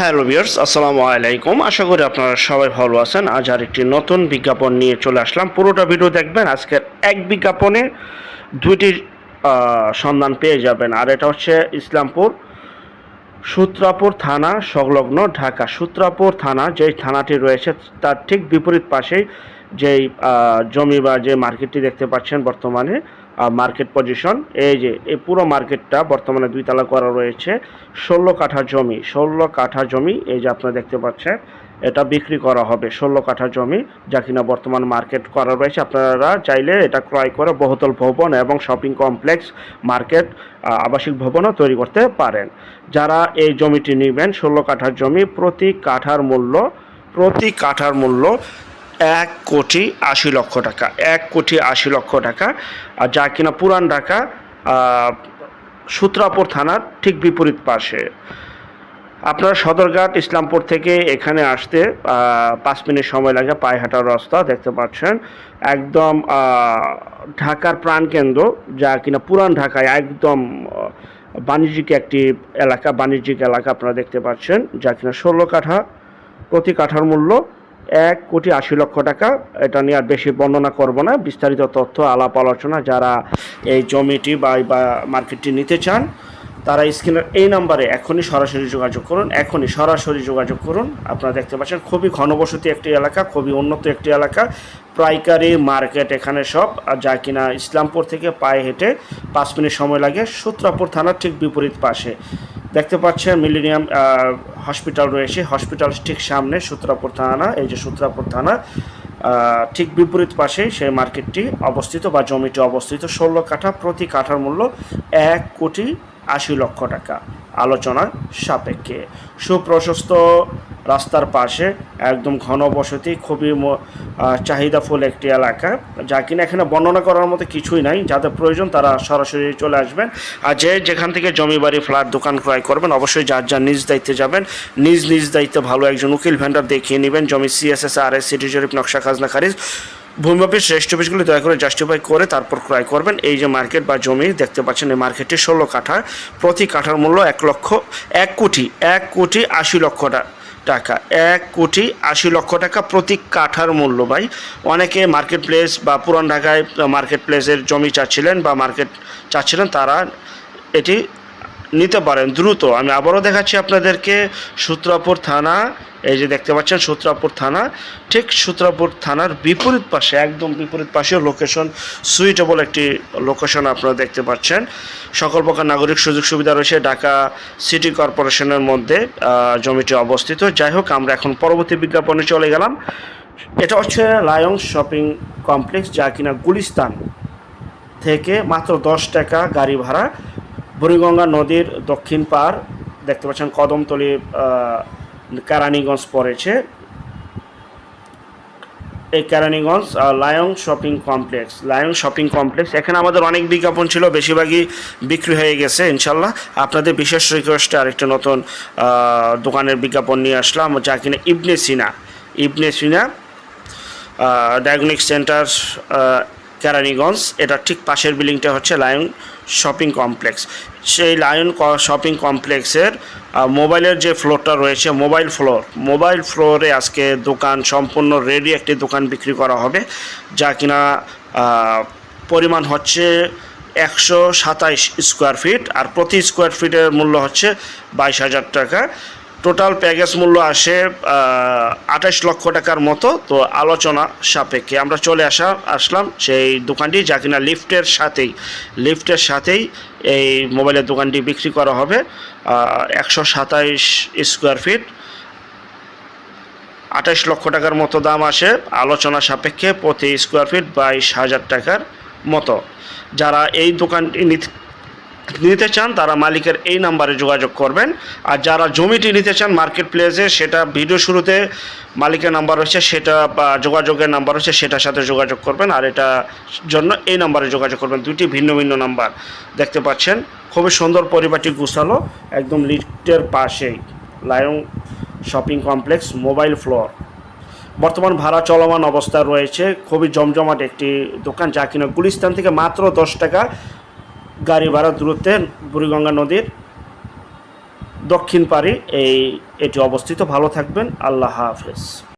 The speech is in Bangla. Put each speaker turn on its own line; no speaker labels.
হ্যালো ভিউয়ার্স, আসসালামু আলাইকুম। আশা করি আপনারা সবাই ভালো আছেন। আজ আর একটি নতুন বিজ্ঞাপন নিয়ে চলে আসলাম। পুরোটা ভিডিও দেখবেন, আজকের এক বিজ্ঞাপনে দুইটি সন্ধান পেয়ে যাবেন। আর এটা হচ্ছে ইসলামপুর সূত্রাপুর থানা সংলগ্ন ঢাকা। সূত্রাপুর থানা, যেই থানাটি রয়েছে, তার ঠিক বিপরীত পাশেই যেই জমি বা যে মার্কেটটি দেখতে পাচ্ছেন বর্তমানে মার্কেট পজিশন এই যে, এই পুরো মার্কেটটা বর্তমানে দুই তালা করা রয়েছে। ষোলো কাঠা জমি, ষোলো কাঠা জমি, এই যে আপনারা দেখতে পাচ্ছেন, এটা বিক্রি করা হবে ষোলো কাঠা জমি, যা কিনা বর্তমান মার্কেট করা রয়েছে। আপনারা চাইলে এটা ক্রয় করে বহুতল ভবন এবং শপিং কমপ্লেক্স মার্কেট আবাসিক ভবনও তৈরি করতে পারেন। যারা এই জমিটি নেবেন, ষোলো কাঠার জমি প্রতি কাঠার মূল্য, প্রতি কাঠার মূল্য এক কোটি আশি লক্ষ টাকা, এক কোটি আশি লক্ষ টাকা। আর যা কিনা পুরান ঢাকা সূত্রাপুর থানার ঠিক বিপরীত পাশে। আপনারা সদরঘাট, ইসলামপুর থেকে এখানে আসতে পাঁচ মিনিট সময় লাগে পায়ে হাঁটার রাস্তা, দেখতে পাচ্ছেন। একদম ঢাকার প্রাণকেন্দ্র, যা কিনা পুরান ঢাকায় একদম বাণিজ্যিক একটি এলাকা, বাণিজ্যিক এলাকা আপনারা দেখতে পাচ্ছেন, যা কিনা ষোলো কাঠা প্রতি কাঠার মূল্য। এক কোটি আশি লক্ষ টাকা। এটা নিয়ে আর বেশি বর্ণনা করব না। বিস্তারিত তথ্য, আলাপ, আলোচনা যারা এই জমিটি বা মার্কেটটি নিতে চান, তারা স্ক্রিনের এই নাম্বারে এখনই সরাসরি যোগাযোগ করুন। এখনই সরাসরি যোগাযোগ করুন। আপনারা দেখতে পাচ্ছেন, খুবই ঘনবসতি একটি এলাকা, খুবই উন্নত একটি এলাকা। পাইকারি মার্কেট এখানে সব। আর যা কিনা ইসলামপুর থেকে পায়ে হেঁটে পাঁচ মিনিট সময় লাগে। সূত্রাপুর থানার ঠিক বিপরীত পাশে। দেখতে পাচ্ছেন মিলেনিয়াম হসপিটাল রয়েছে। হসপিটাল ঠিক সামনে সূত্রাপুর থানা, এই যে সূত্রাপুর থানা ঠিক বিপরীত পাশে সেই মার্কেটটি অবস্থিত বা জমিটি অবস্থিত। ষোলো কাঠা প্রতি কাঠার মূল্য এক কোটি আশি লক্ষ টাকা। আলোচনা সাপেক্ষে। সুপ্রশস্ত রাস্তার পাশে একদম ঘনবসতি খুবই ম- আহ, চাহিদাফুল একটি এলাকা যা কিনা এখানে বর্ণনা করার মতো কিছুই নাই যাদের প্রয়োজন তারা সরাসরি চলে আসবেন। আর যে যেখান থেকে জমি বাড়ি ফ্ল্যাট দোকান ক্রয় করবেন অবশ্যই যার যার নিজ দায়িত্বে যাবেন নিজ নিজ দায়িত্বে ভালো একজন উকিল ভেন্ডার দেখিয়ে নেবেন। জমি সিএসএস আর এস সিটি জরিপ নকশা খাজনা খারিজ ভূমি অফিস রেস্ট অফিসগুলি দয়া করে জাস্টিফাই করে তারপর ক্রয় করবেন। এই যে মার্কেট বা জমি দেখতে পাচ্ছেন, এই মার্কেটটি ষোলো কাঠা। প্রতি কাঠার মূল্য এক লক্ষ, এক কোটি এক কোটি আশি লক্ষ টাকা। এক কোটি আশি লক্ষ টাকা প্রতি কাঠার মূল্য ভাই। অনেকে মার্কেট প্লেস বা পুরান ঢাকায় মার্কেট প্লেসের জমি চাচ্ছিলেন বা মার্কেট চাচ্ছিলেন, তারা এটি নিতে পারেন, দ্রুত। আমি আবারও দেখাচ্ছি আপনাদেরকে সূত্রাপুর থানা, এই যে দেখতে পাচ্ছেন সূত্রাপুর থানা, ঠিক সূত্রাপুর থানার বিপরীত পাশে, একদম বিপরীত পাশে লোকেশন সুইটেবল একটি লোকেশন আপনারা দেখতে পাচ্ছেন। সকল প্রকার নাগরিক সুযোগ সুবিধা রয়েছে ঢাকা সিটি কর্পোরেশনের মধ্যে জমিটি অবস্থিত। যাই হোক, আমরা এখন পরবর্তী বিজ্ঞাপনে চলে গেলাম। এটা হচ্ছে লায়ং শপিং কমপ্লেক্স, যা কিনা গুলিস্তান থেকে মাত্র দশ টাকা গাড়ি ভাড়া। বুড়িগঙ্গা নদীর দক্ষিণ পার, দেখতে পাচ্ছেন কদমতলি কেরানীগঞ্জ পড়েছে। এই Keraniganj Lion shopping complex. Lion shopping complex, এখানে আমাদের অনেক বিজ্ঞাপন ছিল, বেশিরভাগই বিক্রি হয়ে গেছে, ইনশাল্লাহ। আপনাদের বিশেষ রিকোয়েস্টে আরেকটা নতুন দোকানের বিজ্ঞাপন নিয়ে আসলাম, যা কিনা ইবনে সিনা। ইবনে সিনা ডায়াগনিক সেন্টার কেরানীগঞ্জ, এটা ঠিক পাশের বিল্ডিংটা হচ্ছে লায়ন শপিং কমপ্লেক্স। সেই লায়ন শপিং কমপ্লেক্সের মোবাইলের যে ফ্লোরটা রয়েছে, মোবাইল ফ্লোর, মোবাইল ফ্লোরে আজকে দোকান সম্পূর্ণ রেডি একটি দোকান বিক্রি করা হবে, যা কিনা পরিমাণ হচ্ছে একশো সাতাইশ স্কোয়ার ফিট, আর প্রতি স্কোয়ার ফিটের মূল্য হচ্ছে বাইশ হাজার টাকা। টোটাল প্যাকেজ মূল্য আসে আঠাশ লক্ষ টাকার মতো। তো আলোচনা সাপেক্ষে আমরা চলে আসা আসলাম সেই দোকানটি যা কিনা লিফটের সাথেই। লিফটের সাথেই এই মোবাইলের দোকানটি বিক্রি করা হবে একশো সাতাইশ স্কোয়ার ফিট। আঠাশ লক্ষ টাকার মতো দাম আসে, আলোচনা সাপেক্ষে প্রতি স্কোয়ার ফিট বাইশ হাজার টাকার মতো। যারা এই দোকানটি নিতে চান, তারা মালিকের এই নাম্বারে যোগাযোগ করবেন। আর যারা জমিটি নিতে চান মার্কেট প্লেসে সেটা ভিডিও শুরুতে মালিকের নাম্বার হচ্ছে সেটা বা যোগাযোগের নাম্বার হচ্ছে সেটার সাথে যোগাযোগ করবেন। আর এটা জন্য এই নাম্বারে যোগাযোগ করবেন। দুইটি ভিন্ন ভিন্ন নাম্বার দেখতে পাচ্ছেন। খুবই সুন্দর পরিবারটি গুছালো, একদম লিফটের পাশেই। Lion shopping complex, mobile floor. বর্তমান ভাড়া চলমান অবস্থা রয়েছে। খুবই জমজমাট একটি দোকান, যা কিনা গুলিস্তান থেকে মাত্র দশ টাকা। গাড়ি ভাড়া দূরত্বে বুড়িগঙ্গা নদীর দক্ষিণ পাড়ে এই এটি অবস্থিত। ভালো থাকবেন। আল্লাহ হাফেজ।